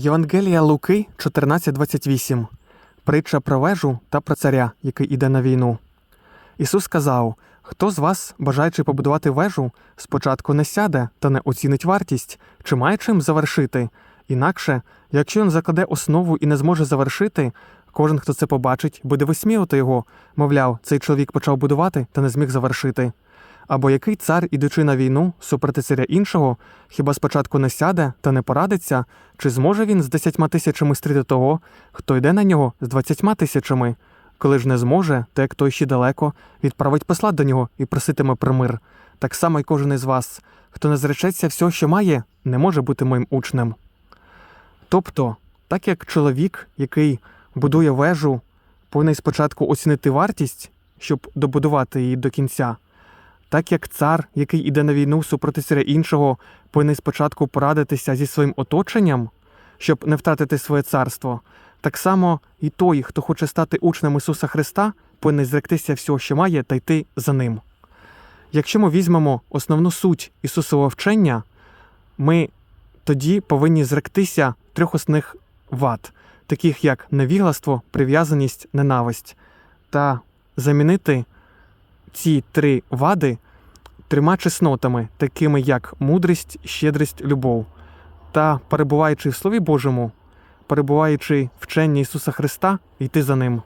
Євангелія Луки 14.28. Притча про вежу та про царя, який іде на війну. Ісус сказав: Хто з вас, бажаючи побудувати вежу, спочатку не сяде та не оцінить вартість, чи має чим завершити. Інакше, якщо він закладе основу і не зможе завершити, кожен, хто це побачить, буде висміювати його, мовляв, цей чоловік почав будувати та не зміг завершити. Або який цар, ідучи на війну супроти царя іншого, хіба спочатку не сяде та не порадиться, чи зможе він з десятьма тисячами стріти того, хто йде на нього з двадцятьма тисячами? Коли ж не зможе, то як той ще далеко, відправить посла до нього і проситиме про мир. Так само й кожен із вас, хто не зречеться всього, що має, не може бути моїм учнем. Тобто, так як чоловік, який будує вежу, повинен спочатку оцінити вартість, щоб добудувати її до кінця, так як цар, який іде на війну супроти царя іншого, повинен спочатку порадитися зі своїм оточенням, щоб не втратити своє царство, так само і той, хто хоче стати учнем Ісуса Христа, повинен зректися всього, що має, та йти за ним. Якщо ми візьмемо основну суть Ісусового вчення, ми тоді повинні зректися трьох основних вад, таких як невігластво, прив'язаність, ненависть, та замінити ці три вади трьома чеснотами, такими як мудрість, щедрість, любов, та перебуваючи в Слові Божому, перебуваючи в вченні Ісуса Христа, йти за ним.